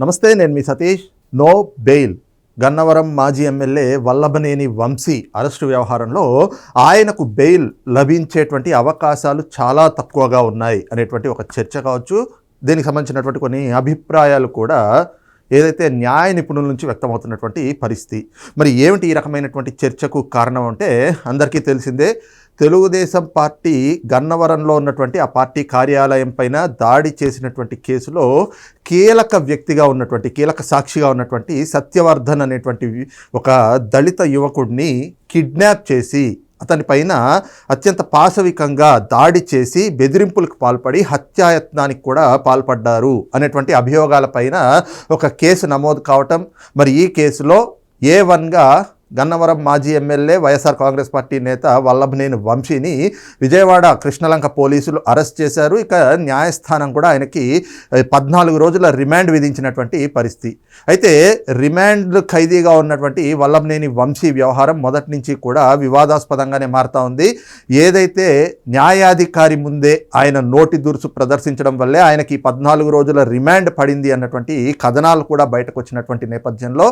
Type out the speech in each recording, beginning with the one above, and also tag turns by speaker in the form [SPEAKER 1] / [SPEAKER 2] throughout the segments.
[SPEAKER 1] నమస్తే నేను మీ సతీష్. No bail. గన్నవరం మాజీ ఎమ్మెల్యే వల్లభనేని వంశీ అరెస్టు వ్యవహారంలో ఆయనకు బెయిల్ లభించేటువంటి అవకాశాలు చాలా తక్కువగా ఉన్నాయి అనేటువంటి ఒక చర్చ కావచ్చు. దీనికి సంబంధించినటువంటి కొన్ని అభిప్రాయాలు కూడా ఏదైతే న్యాయ నిపుణుల నుంచి వ్యక్తమవుతున్నటువంటి పరిస్థితి. మరి ఏమిటి ఈ రకమైనటువంటి చర్చకు కారణం అంటే అందరికీ తెలిసిందే తెలుగుదేశం పార్టీ గన్నవరంలో ఉన్నటువంటి ఆ పార్టీ కార్యాలయం పైన దాడి చేసినటువంటి కేసులో కీలక వ్యక్తిగా ఉన్నటువంటి కీలక సాక్షిగా ఉన్నటువంటి సత్యవర్ధన్ అనేటువంటి ఒక దళిత యువకుడిని కిడ్నాప్ చేసి అతని పైన అత్యంత పాశవికంగా దాడి చేసి బెదిరింపులకు పాల్పడి హత్యాయత్నానికి కూడా పాల్పడ్డారు అనేటువంటి అభియోగాలపైన ఒక కేసు నమోదు కావటం. మరి ఈ కేసులో ఏ వన్గా గన్నవరం మాజీ ఎమ్మెల్యే వైఎస్ఆర్ కాంగ్రెస్ పార్టీ నేత వల్లభనేని వంశీని విజయవాడ కృష్ణలంక పోలీసులు అరెస్ట్ చేశారు. ఇక న్యాయస్థానం కూడా ఆయనకి పద్నాలుగు రోజుల రిమాండ్ విధించినటువంటి పరిస్థితి. అయితే రిమాండ్ ఖైదీగా ఉన్నటువంటి వల్లభనేని వంశీ వ్యవహారం మొదటి నుంచి కూడా వివాదాస్పదంగానే మారుతూ ఉంది. ఏదైతే న్యాయాధికారి ముందే ఆయన నోటి దురుసు ప్రదర్శించడం వల్లే ఆయనకి ఈ పద్నాలుగు రోజుల రిమాండ్ పడింది అన్నటువంటి కథనాలు కూడా బయటకు వచ్చినటువంటి నేపథ్యంలో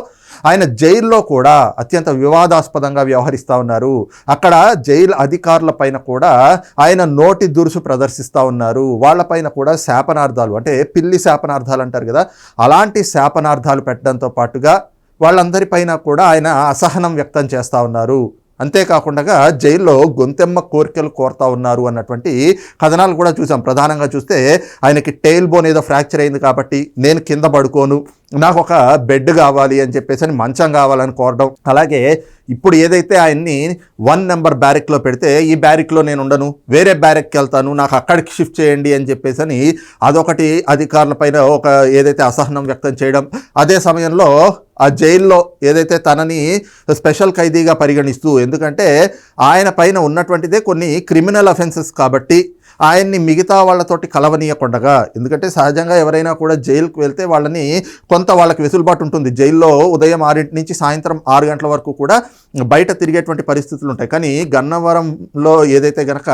[SPEAKER 1] ఆయన జైల్లో కూడా అత్యంత వివాదాస్పదంగా వ్యవహరిస్తూ ఉన్నారు. అక్కడ జైలు అధికారుల పైన కూడా ఆయన నోటి దురుసు ప్రదర్శిస్తూ ఉన్నారు. వాళ్ళపైన కూడా శాపనార్థాలు అంటే పిల్లి శాపనార్థాలు అంటారు కదా అలాంటి శాపనార్థాలు పెట్టడంతో పాటుగా వాళ్ళందరిపైన కూడా ఆయన అసహనం వ్యక్తం చేస్తూ ఉన్నారు. అంతేకాకుండా జైల్లో గొంతెమ్మ కోరికలు కోరుతా ఉన్నారు అన్నటువంటి కథనాలు కూడా చూసాం ప్రధానంగా చూస్తే ఆయనకి టైల్ బోన్ ఏదో ఫ్రాక్చర్ అయింది కాబట్టి నేను కింద పడుకోను నాకు ఒక బెడ్ కావాలి అని చెప్పేసి అని మంచం కావాలని కోరడం. అలాగే ఇప్పుడు ఏదైతే ఆయన్ని వన్ నెంబర్ బ్యారెక్లో పెడితే ఈ బ్యారెక్లో నేను ఉండను వేరే బ్యారెక్కి వెళ్తాను నాకు అక్కడికి షిఫ్ట్ చేయండి అని చెప్పేసి అని అదొకటి అధికారులపైన ఒక ఏదైతే అసహనం వ్యక్తం చేయడం అదే సమయంలో ఆ జైల్లో ఏదైతే తనని స్పెషల్ ఖైదీగా పరిగణిస్తూ ఎందుకంటే ఆయన పైన ఉన్నటువంటిదే కొన్ని క్రిమినల్ అఫెన్సెస్ కాబట్టి ఆయన్ని మిగతా వాళ్ళతోటి కలవనీయకుండగా. ఎందుకంటే సహజంగా ఎవరైనా కూడా జైలుకు వెళ్తే వాళ్ళని కొంత వాళ్ళకి వెసులుబాటు ఉంటుంది. జైల్లో ఉదయం ఆరింటి నుంచి సాయంత్రం ఆరు గంటల వరకు కూడా బయట తిరిగేటువంటి పరిస్థితులు ఉంటాయి. కానీ గన్నవరంలో ఏదైతే గనక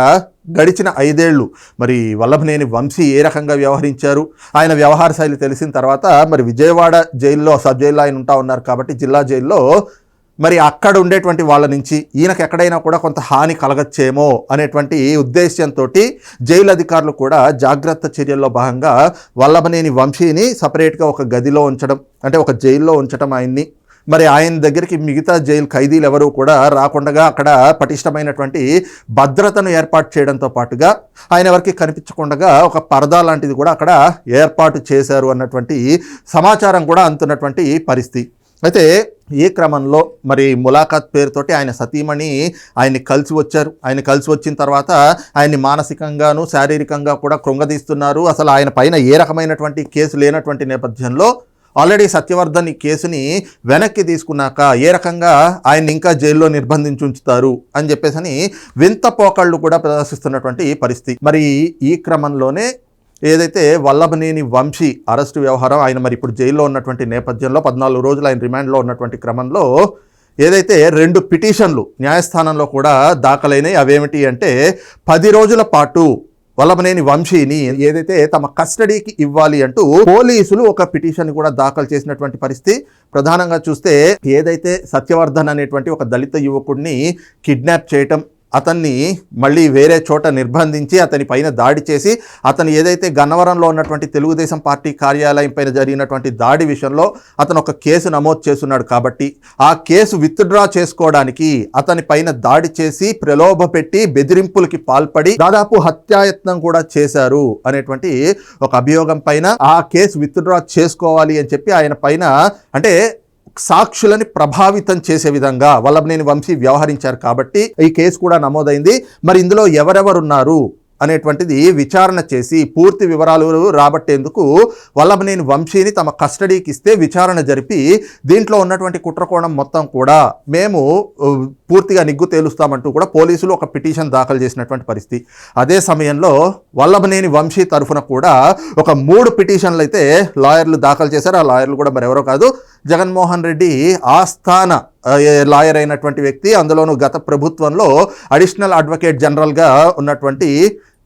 [SPEAKER 1] గడిచిన ఐదేళ్ళు మరి వల్లభనేని వంశీ ఏ రకంగా వ్యవహరించారు ఆయన వ్యవహార శైలి తెలిసిన తర్వాత మరి విజయవాడ జైల్లో సబ్ జైల్లో ఆయన ఉంటా ఉన్నారు కాబట్టి జిల్లా జైల్లో మరి అక్కడ ఉండేటువంటి వాళ్ళ నుంచి ఈయనకు ఎక్కడైనా కూడా కొంత హాని కలగచ్చేమో అనేటువంటి ఉద్దేశ్యంతో జైలు అధికారులు కూడా జాగ్రత్త చర్యల్లో భాగంగా వల్లభనేని వంశీని సపరేట్గా ఒక గదిలో ఉంచడం అంటే ఒక జైల్లో ఉంచడం ఆయన్ని మరి ఆయన దగ్గరికి మిగతా జైలు ఖైదీలు ఎవరు కూడా రాకుండా అక్కడ పటిష్టమైనటువంటి భద్రతను ఏర్పాటు చేయడంతో పాటుగా ఆయన ఎవరికి కనిపించకుండా ఒక పరదా లాంటిది కూడా అక్కడ ఏర్పాటు చేశారు అన్నటువంటి సమాచారం కూడా అందుతున్నటువంటి పరిస్థితి. అయితే ఈ క్రమంలో మరి ములాఖాత్ పేరుతోటి ఆయన సతీమణి ఆయన్ని కలిసి వచ్చారు. ఆయన కలిసి వచ్చిన తర్వాత ఆయన్ని మానసికంగాను శారీరకంగా కూడా కృంగదీస్తున్నారు. అసలు ఆయన పైన ఏ రకమైనటువంటి కేసు లేనటువంటి నేపథ్యంలో ఆల్రెడీ సత్యవర్ధన్ ఈ కేసుని వెనక్కి తీసుకున్నాక ఏ రకంగా ఆయన్ని ఇంకా జైల్లో నిర్బంధించి ఉంచుతారు అని చెప్పేసి అని వింత పోకళ్ళు కూడా ప్రదర్శిస్తున్నటువంటి పరిస్థితి. మరి ఈ క్రమంలోనే ఏదైతే వల్లభనేని వంశీ అరెస్టు వ్యవహారం ఆయన మరి ఇప్పుడు జైల్లో ఉన్నటువంటి నేపథ్యంలో పద్నాలుగు రోజులు ఆయన రిమాండ్లో ఉన్నటువంటి క్రమంలో ఏదైతే రెండు పిటిషన్లు న్యాయస్థానంలో కూడా దాఖలైనాయి అవేమిటి అంటే పది రోజుల పాటు వల్లభనేని వంశీని ఏదైతే తమ కస్టడీకి ఇవ్వాలి అంటూ పోలీసులు ఒక పిటిషన్ కూడా దాఖలు చేసినటువంటి పరిస్థితి. ప్రధానంగా చూస్తే ఏదైతే సత్యవర్ధన్ అనేటువంటి ఒక దళిత యువకుడిని కిడ్నాప్ చేయటం అతన్ని మళ్ళీ వేరే చోట నిర్బంధించి అతని పైన దాడి చేసి అతను ఏదైతే గన్నవరంలో ఉన్నటువంటి తెలుగుదేశం పార్టీ కార్యాలయం పైన జరిగినటువంటి దాడి విషయంలో అతను ఒక కేసు నమోదు చేస్తున్నాడు కాబట్టి ఆ కేసు విత్డ్రా చేసుకోవడానికి అతని పైన దాడి చేసి ప్రలోభ పెట్టి బెదిరింపులకి పాల్పడి దాదాపు హత్యాయత్నం కూడా చేశారు అనేటువంటి ఒక అభియోగం పైన ఆ కేసు విత్డ్రా చేసుకోవాలి అని చెప్పి ఆయన పైన అంటే సాక్షులని ప్రభావితం చేసే విధంగా వల్లభనేని వంశీ వ్యవహరించారు కాబట్టి ఈ కేసు కూడా నమోదైంది. మరి ఇందులో ఎవరెవరున్నారు అనేటువంటిది విచారణ చేసి పూర్తి వివరాలు రాబట్టేందుకు వల్లభనేని వంశీని తమ కస్టడీకి ఇస్తే విచారణ జరిపి దీంట్లో ఉన్నటువంటి కుట్రకోణం మొత్తం కూడా మేము పూర్తిగా నిగ్గు తేలుస్తామంటూ కూడా పోలీసులు ఒక పిటిషన్ దాఖలు చేసినటువంటి పరిస్థితి. అదే సమయంలో వల్లభనేని వంశీ తరఫున కూడా ఒక మూడు పిటిషన్లు అయితే లాయర్లు దాఖలు చేశారు. ఆ లాయర్లు కూడా మరెవరో కాదు జగన్మోహన్ రెడ్డి ఆస్థాన లాయర్ అయినటువంటి వ్యక్తి అందులోనూ గత ప్రభుత్వంలో అడిషనల్ అడ్వకేట్ జనరల్గా ఉన్నటువంటి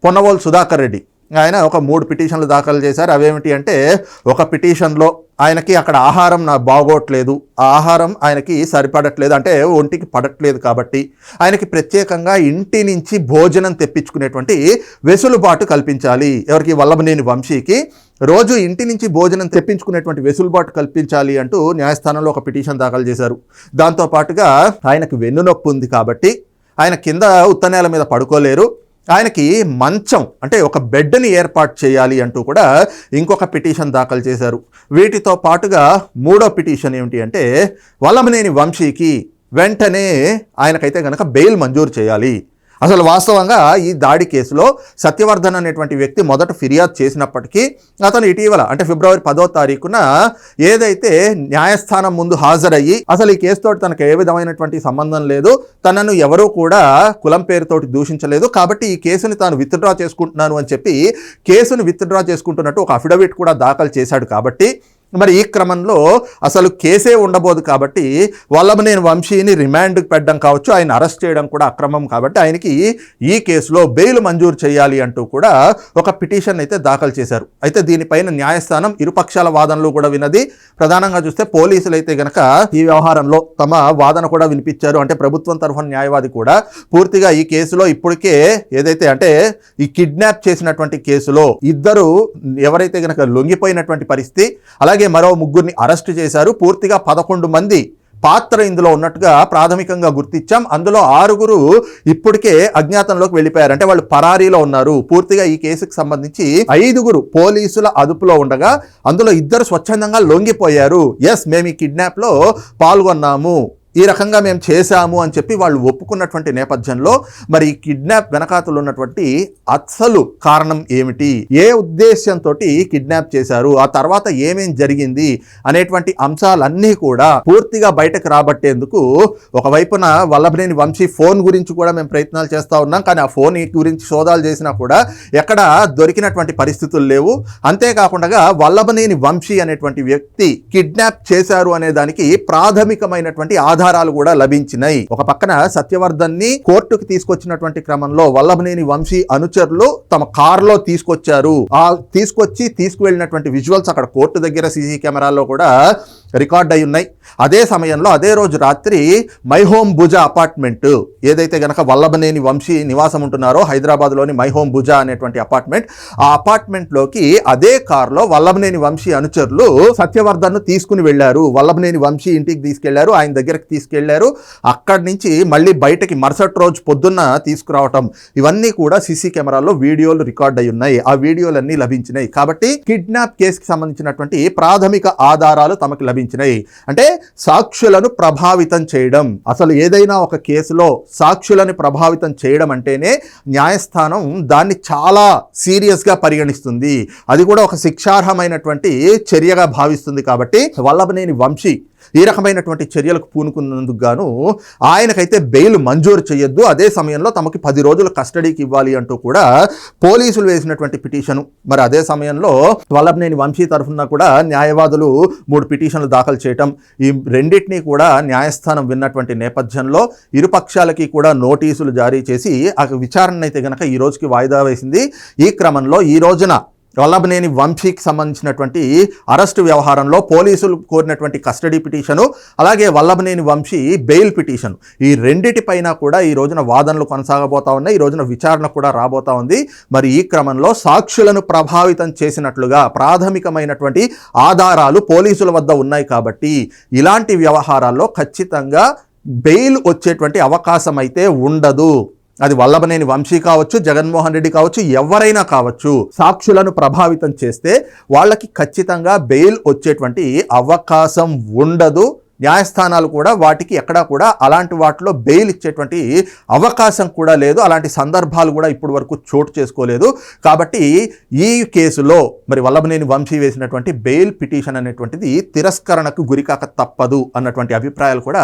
[SPEAKER 1] పొన్నవోలు సుధాకర్ రెడ్డి. ఆయన ఒక మూడు పిటిషన్లు దాఖలు చేశారు. అవేమిటి అంటే ఒక పిటిషన్లో ఆయనకి అక్కడ ఆహారం నా బాగోట్లేదు. ఆ ఆహారం ఆయనకి సరిపడట్లేదు. అంటే ఒంటికి పడట్లేదు కాబట్టి ఆయనకి ప్రత్యేకంగా ఇంటి నుంచి భోజనం తెప్పించుకునేటువంటి వెసులుబాటు కల్పించాలి. ఎవరికి? వల్లభనేని వంశీకి. రోజు ఇంటి నుంచి భోజనం తెప్పించుకునేటువంటి వెసులుబాటు కల్పించాలి అంటూ న్యాయస్థానంలో ఒక పిటిషన్ దాఖలు చేశారు. దాంతోపాటుగా ఆయనకు వెన్నునొప్పి ఉంది కాబట్టి ఆయన కింద ఉత్తనేల మీద పడుకోలేరు. ఆయనకి మంచం అంటే ఒక బెడ్ని ఏర్పాటు చేయాలి అంటూ కూడా ఇంకొక పిటిషన్ దాఖలు చేశారు. వీటితో పాటుగా మూడో పిటిషన్ ఏమిటి అంటే వలమనేని వంశీకి వెంటనే ఆయనకైతే కనుక బెయిల్ మంజూరు చేయాలి. అసలు వాస్తవంగా ఈ దాడి కేసులో సత్యవర్ధన్ అనేటువంటి వ్యక్తి మొదట ఫిర్యాదు చేసినప్పటికీ అతను ఇటీవల అంటే ఫిబ్రవరి పదో తారీఖున ఏదైతే న్యాయస్థానం ముందు హాజరయ్యి అసలు ఈ కేసుతో తనకు ఏ విధమైనటువంటి సంబంధం లేదు తనను ఎవరూ కూడా కులం పేరుతోటి దూషించలేదు కాబట్టి ఈ కేసుని తాను విత్డ్రా చేసుకుంటున్నాను అని చెప్పి కేసును విత్డ్రా చేసుకుంటున్నట్టు ఒక అఫిడవిట్ కూడా దాఖలు చేశాడు కాబట్టి మరి ఈ క్రమంలో అసలు కేసే ఉండబోదు కాబట్టి వల్లభనేని వంశీని రిమాండ్కి పెట్టడం కావచ్చు ఆయన అరెస్ట్ చేయడం కూడా అక్రమం కాబట్టి ఆయనకి ఈ కేసులో బెయిల్ మంజూరు చేయాలి అంటూ కూడా ఒక పిటిషన్ అయితే దాఖలు చేశారు. అయితే దీనిపైన న్యాయస్థానం ఇరుపక్షాల వాదనలు కూడా విన్నది. ప్రధానంగా చూస్తే పోలీసులు అయితే గనక ఈ వ్యవహారంలో తమ వాదన కూడా వినిపించారు. అంటే ప్రభుత్వం తరఫున న్యాయవాది కూడా పూర్తిగా ఈ కేసులో ఇప్పటికే ఏదైతే అంటే ఈ కిడ్నాప్ చేసినటువంటి కేసులో ఇద్దరు ఎవరైతే గనక లొంగిపోయినటువంటి పరిస్థితి అలాగే అలాగే మరో ముగ్గురిని అరెస్టు చేశారు. పూర్తిగా పదకొండు మంది పాత్ర ఇందులో ఉన్నట్టుగా ప్రాథమికంగా గుర్తించాం. అందులో ఆరుగురు ఇప్పటికే అజ్ఞాతంలోకి వెళ్ళిపోయారు. అంటే వాళ్ళు పరారీలో ఉన్నారు. పూర్తిగా ఈ కేసుకు సంబంధించి ఐదుగురు పోలీసుల అదుపులో ఉండగా అందులో ఇద్దరు స్వచ్ఛందంగా లొంగిపోయారు. ఎస్ మేము ఈ కిడ్నాప్లో పాల్గొన్నాము. ఈ రకంగా మేము చేశాము అని చెప్పి వాళ్ళు ఒప్పుకున్నటువంటి నేపథ్యంలో మరి ఈ కిడ్నాప్ వెనకాతలు ఉన్నటువంటి అసలు కారణం ఏమిటి? ఏ ఉద్దేశ్యంతో కిడ్నాప్ చేశారు? ఆ తర్వాత ఏమేం జరిగింది? అనేటువంటి అంశాలన్నీ కూడా పూర్తిగా బయటకు రాబట్టేందుకు ఒకవైపున వల్లభనేని వంశీ ఫోన్ గురించి కూడా మేము ప్రయత్నాలు చేస్తూ ఉన్నాం. కానీ ఆ ఫోన్ గురించి సోదాలు చేసినా కూడా ఎక్కడ దొరికినటువంటి పరిస్థితులు లేవు. అంతేకాకుండా వల్లభనేని వంశీ అనేటువంటి వ్యక్తి కిడ్నాప్ చేశారు అనే దానికి ప్రాథమికమైనటువంటి ఆధారం ఆధారాలు కూడా లభించినాయి ఒక పక్కన సత్యవర్ధన్ని కోర్టుకి తీసుకొచ్చినటువంటి క్రమంలో వల్లభనేని వంశీ అనుచరులు తమ కారులో తీసుకొచ్చారు. ఆ తీసుకొచ్చి తీసుకువెళ్ళినటువంటి విజువల్స్ అక్కడ కోర్టు దగ్గర సీసీ కెమెరాల్లో కూడా రికార్డ్ అయి ఉన్నాయి. అదే సమయంలో అదే రోజు రాత్రి మై హోమ్ భుజ అపార్ట్మెంట్ ఏదైతే గనక వల్లభనేని వంశీ నివాసం ఉంటున్నారో హైదరాబాద్లోని మై హోమ్ భుజ అనేటువంటి అపార్ట్మెంట్ ఆ అపార్ట్మెంట్లోకి అదే కారులో వల్లభనేని వంశీ అనుచరులు సత్యవర్ధన్ను తీసుకుని వెళ్ళారు. వల్లభనేని వంశీ ఇంటికి తీసుకెళ్ళారు ఆయన దగ్గరికి తీసుకెళ్ళారు. అక్కడి నుంచి మళ్ళీ బయటకి మరుసటి రోజు పొద్దున్న తీసుకురావటం. ఇవన్నీ కూడా సీసీ కెమెరాల్లో వీడియోలు రికార్డ్ అయి ఉన్నాయి. ఆ వీడియోలన్నీ లభించినాయి. కాబట్టి కిడ్నాప్ కేసుకి సంబంధించినటువంటి ప్రాథమిక ఆధారాలు తమకు సంభవించినాయి. అంటే సాక్షులను ప్రభావితం చేయడం. అసలు ఏదైనా ఒక కేసులో సాక్షులను ప్రభావితం చేయడం అంటేనే న్యాయస్థానం దాన్ని చాలా సీరియస్గా పరిగణిస్తుంది. అది కూడా ఒక శిక్షార్హమైనటువంటి చర్యగా భావిస్తుంది కాబట్టి వల్లభనేని వంశీ ఈ రకమైనటువంటి చర్యలకు పూనుకున్నందుకు గాను ఆయనకైతే బెయిల్ మంజూరు చేయొద్దు. అదే సమయంలో తమకి పది రోజుల కస్టడీకి ఇవ్వాలి అంటూ కూడా పోలీసులు వేసినటువంటి పిటిషను. మరి అదే సమయంలో వల్లభనేని వంశీ తరఫున కూడా న్యాయవాదులు మూడు పిటిషన్లు దాఖలు చేయటం. ఈ రెండింటినీ కూడా న్యాయస్థానం విన్నటువంటి నేపథ్యంలో ఇరుపక్షాలకి కూడా నోటీసులు జారీ చేసి ఆ విచారణ అయితే గనక ఈ రోజుకి వాయిదా వేసింది. ఈ క్రమంలో ఈ రోజున వల్లభనేని వంశీకి సంబంధించినటువంటి అరెస్టు వ్యవహారంలో పోలీసులు కోరినటువంటి కస్టడీ పిటిషను అలాగే వల్లభనేని వంశీ బెయిల్ పిటిషన్. ఈ రెండిటిపైన కూడా ఈ రోజున వాదనలు కొనసాగబోతా ఉన్నాయి. ఈ రోజున విచారణ కూడా రాబోతా ఉంది. మరి ఈ క్రమంలో సాక్షులను ప్రభావితం చేసినట్లుగా ప్రాథమికమైనటువంటి ఆధారాలు పోలీసుల వద్ద ఉన్నాయి కాబట్టి ఇలాంటి వ్యవహారాల్లో ఖచ్చితంగా బెయిల్ వచ్చేటువంటి అవకాశం అయితే ఉండదు. అది వల్లభనేని వంశీ కావచ్చు జగన్మోహన్ రెడ్డి కావచ్చు ఎవరైనా కావచ్చు సాక్షులను ప్రభావితం చేస్తే వాళ్ళకి ఖచ్చితంగా బెయిల్ వచ్చేటువంటి అవకాశం ఉండదు. న్యాయస్థానాలు కూడా వాటికి ఎక్కడా కూడా అలాంటి వాటిలో బెయిల్ ఇచ్చేటువంటి అవకాశం కూడా లేదు. అలాంటి సందర్భాలు కూడా ఇప్పటి వరకు చోటు చేసుకోలేదు. కాబట్టి ఈ కేసులో మరి వల్లభనేని వంశీ వేసినటువంటి బెయిల్ పిటిషన్ అనేటువంటిది తిరస్కరణకు గురికాక తప్పదు అన్నటువంటి అభిప్రాయాలు కూడా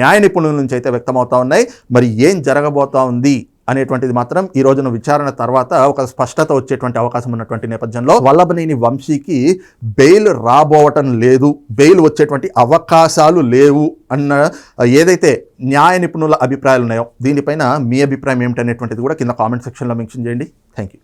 [SPEAKER 1] న్యాయ నిపుణుల నుంచి అయితే వ్యక్తమవుతా ఉన్నాయి. మరి ఏం జరగబోతా ఉంది? అనేటువంటిది మాత్రం ఈ రోజున విచారణ తర్వాత ఒక స్పష్టత వచ్చేటువంటి అవకాశం ఉన్నటువంటి నేపథ్యంలో వల్లభనేని వంశీకి బెయిల్ రాబోవటం లేదు బెయిల్ వచ్చేటువంటి అవకాశాలు లేవు అన్న ఏదైతే న్యాయ నిపుణుల అభిప్రాయాలు ఉన్నాయో దీనిపైన మీ అభిప్రాయం ఏమిటనేటువంటిది కూడా కింద కామెంట్ సెక్షన్లో మెన్షన్ చేయండి. Thank you